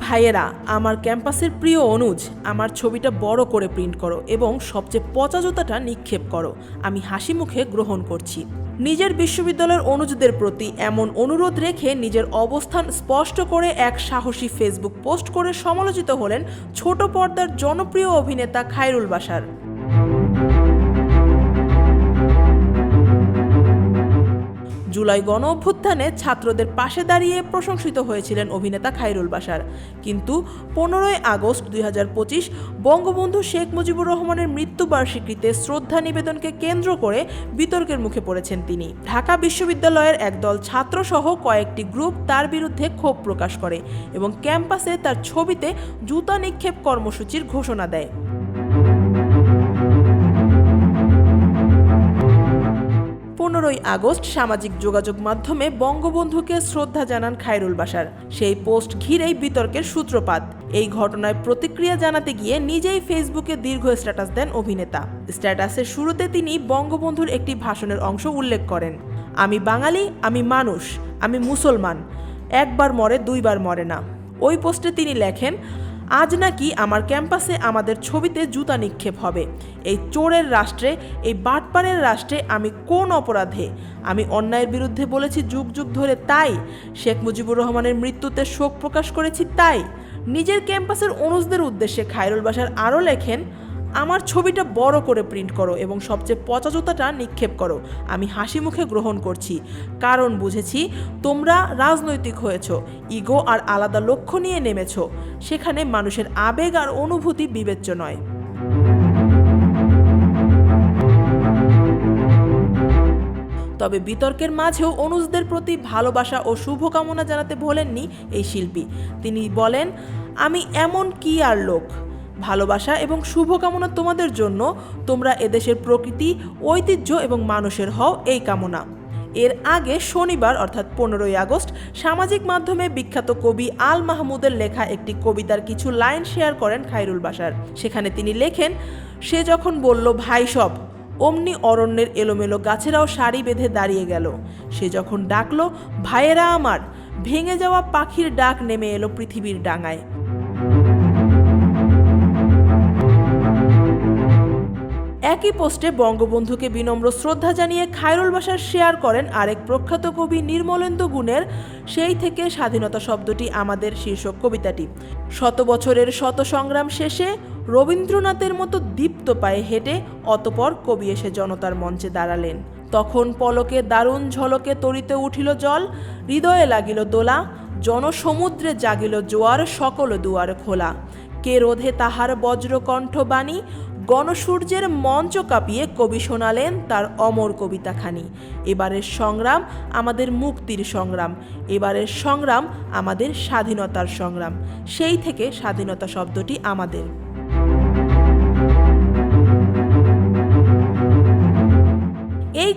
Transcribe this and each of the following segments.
ভাইয়েরা, আমার ক্যাম্পাসের প্রিয় অনুজ, আমার ছবিটা বড় করে প্রিন্ট করো এবং সবচেয়ে পচা জুতাটা নিক্ষেপ করো। আমি হাসি মুখে গ্রহণ করছি। নিজের বিশ্ববিদ্যালয়ের অনুজদের প্রতি এমন অনুরোধ রেখে নিজের অবস্থান স্পষ্ট করে এক সাহসী ফেসবুক পোস্ট করে সমালোচিত হলেন ছোট পর্দার জনপ্রিয় অভিনেতা খায়রুল বাশার। জুলাই গণ অভ্যুত্থানে ছাত্রদের পাশে দাঁড়িয়ে প্রশংসিত হয়েছিলেন অভিনেতা খাইরুল বাসার কিন্তু পনেরোই আগস্ট দুই হাজার পঁচিশ বঙ্গবন্ধু শেখ মুজিবুর রহমানের মৃত্যুবার্ষিকীতে শ্রদ্ধা নিবেদনকে কেন্দ্র করে বিতর্কের মুখে পড়েছেন তিনি। ঢাকা বিশ্ববিদ্যালয়ের একদল ছাত্রসহ কয়েকটি গ্রুপ তার বিরুদ্ধে ক্ষোভ প্রকাশ করে এবং ক্যাম্পাসে তার ছবিতে জুতা নিক্ষেপ কর্মসূচির ঘোষণা দেয়। পনেরোই আগস্ট সামাজিক যোগাযোগ মাধ্যমে বঙ্গবন্ধুকে শ্রদ্ধা জানান খায়রুল বাশার। সেই পোস্ট ঘিরেই বিতর্কের সূত্রপাত। এই ঘটনায় প্রতিক্রিয়া জানাতে গিয়ে নিজেই ফেসবুকে দীর্ঘ স্ট্যাটাস দেন অভিনেতা। স্ট্যাটাসের শুরুতে তিনি বঙ্গবন্ধুর একটি ভাষণের অংশ উল্লেখ করেন। আমি বাঙালি, আমি মানুষ, আমি মুসলমান। একবার মরে, দুইবার মরে না। ওই পোস্টে তিনি লেখেন আজ নাকি আমার ক্যাম্পাসে আমাদের ছবিতে জুতা নিক্ষেপ হবে। এই চোরের রাষ্ট্রে, এই বাটপারের রাষ্ট্রে আমি কোন অপরাধে? আমি অন্যায়ের বিরুদ্ধে বলেছি যুগ যুগ ধরে তাই। শেখ মুজিবুর রহমানের মৃত্যুতে শোক প্রকাশ করেছি তাই। নিজের ক্যাম্পাসের অনুষদের উদ্দেশ্যে খায়রুল বাসার আরও লেখেন আমার ছবিটা বড় করে প্রিন্ট করো এবং সবচেয়ে পচা জুতাটা নিক্ষেপ করো। আমি হাসি মুখে গ্রহণ করছি। কারণ বুঝেছি, তোমরা রাজনৈতিক হয়েছ, ইগো আর আলাদা লক্ষ্য নিয়ে নেমেছ। সেখানে মানুষের আবেগ আর অনুভূতি বিবেচ্য নয়। তবে বিতর্কের মাঝেও অনুজদের প্রতি ভালোবাসা ও শুভকামনা জানাতে ভোলেননি এই শিল্পী। তিনি বলেন, আমি এমন কি আর লোক? ভালোবাসা এবং শুভকামনা তোমাদের জন্য তোমরা এদেশের প্রকৃতি, ঐতিহ্য এবং মানুষের হও এই কামনা। এর আগে শনিবার, অর্থাৎ পনেরোই আগস্ট, সামাজিক মাধ্যমে বিখ্যাত কবি আল মাহমুদের লেখা একটি কবিতার কিছু লাইন শেয়ার করেন খাইরুল বাসার সেখানে তিনি লেখেন, সে যখন বলল, ভাই সব, অমনি অরণ্যের এলোমেলো গাছেরাও সারি বেঁধে দাঁড়িয়ে গেল। সে যখন ডাকলো, ভাইয়েরা আমার, ভেঙে যাওয়া পাখির ডাক নেমে এলো পৃথিবীর ডাঙায়। একই পোস্টে বঙ্গবন্ধুকে বিনম্র শ্রদ্ধা জানিয়ে খায়রুল বাসার শেয়ার করেন আরেক প্রখ্যাত কবি নির্মলেন্দু গুণের সেই থেকে স্বাধীনতা শব্দটি আমাদের শীর্ষক কবিতাটি। শত বছরের শত সংগ্রাম শেষে রবীন্দ্রনাথের মতো দীপ্ত পায়ে হেঁটে অতপর কবি এসে জনতার মঞ্চে দাঁড়ালেন। তখন পলকে দারুণ ঝলকে তরিতে উঠিল জল, হৃদয়ে লাগিল দোলা, জনসমুদ্রে জাগিল জোয়ার সকল দুয়ার খোলা। কে রোধে তাহার বজ্রকণ্ঠ বাণী গণসূর্যের মঞ্চ কাঁপিয়ে কবি শোনালেন তার অমর কবিতাখানি। এবারের সংগ্রাম আমাদের মুক্তির সংগ্রাম। এবারের সংগ্রাম আমাদের স্বাধীনতার সংগ্রাম। সেই থেকে স্বাধীনতা শব্দটি আমাদের।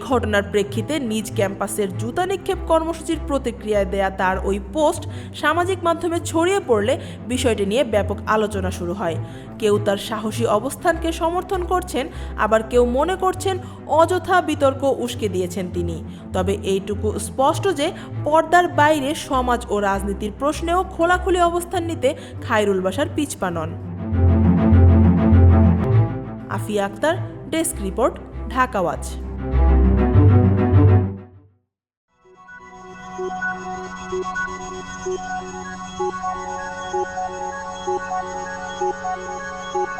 ঘটনার প্রেক্ষিতে নিজ ক্যাম্পাসের জুতা নিক্ষেপ কর্মসূচির প্রতিক্রিয়ায় দেয়া তার ওই পোস্ট সামাজিক মাধ্যমে ছড়িয়ে পড়লে বিষয়টি নিয়ে ব্যাপক আলোচনা শুরু হয়। কেউ তার সাহসী অবস্থানকে সমর্থন করছেন, আবার কেউ মনে করছেন অযথা বিতর্ক উস্কে দিয়েছেন তিনি। তবে এইটুকু স্পষ্ট যে পর্দার বাইরে সমাজ ও রাজনীতির প্রশ্নেও খোলাখুলি অবস্থান নিতে খায়রুল বাসার পিছপা নন। Afia Akter, desk report, Dhaka Thank you.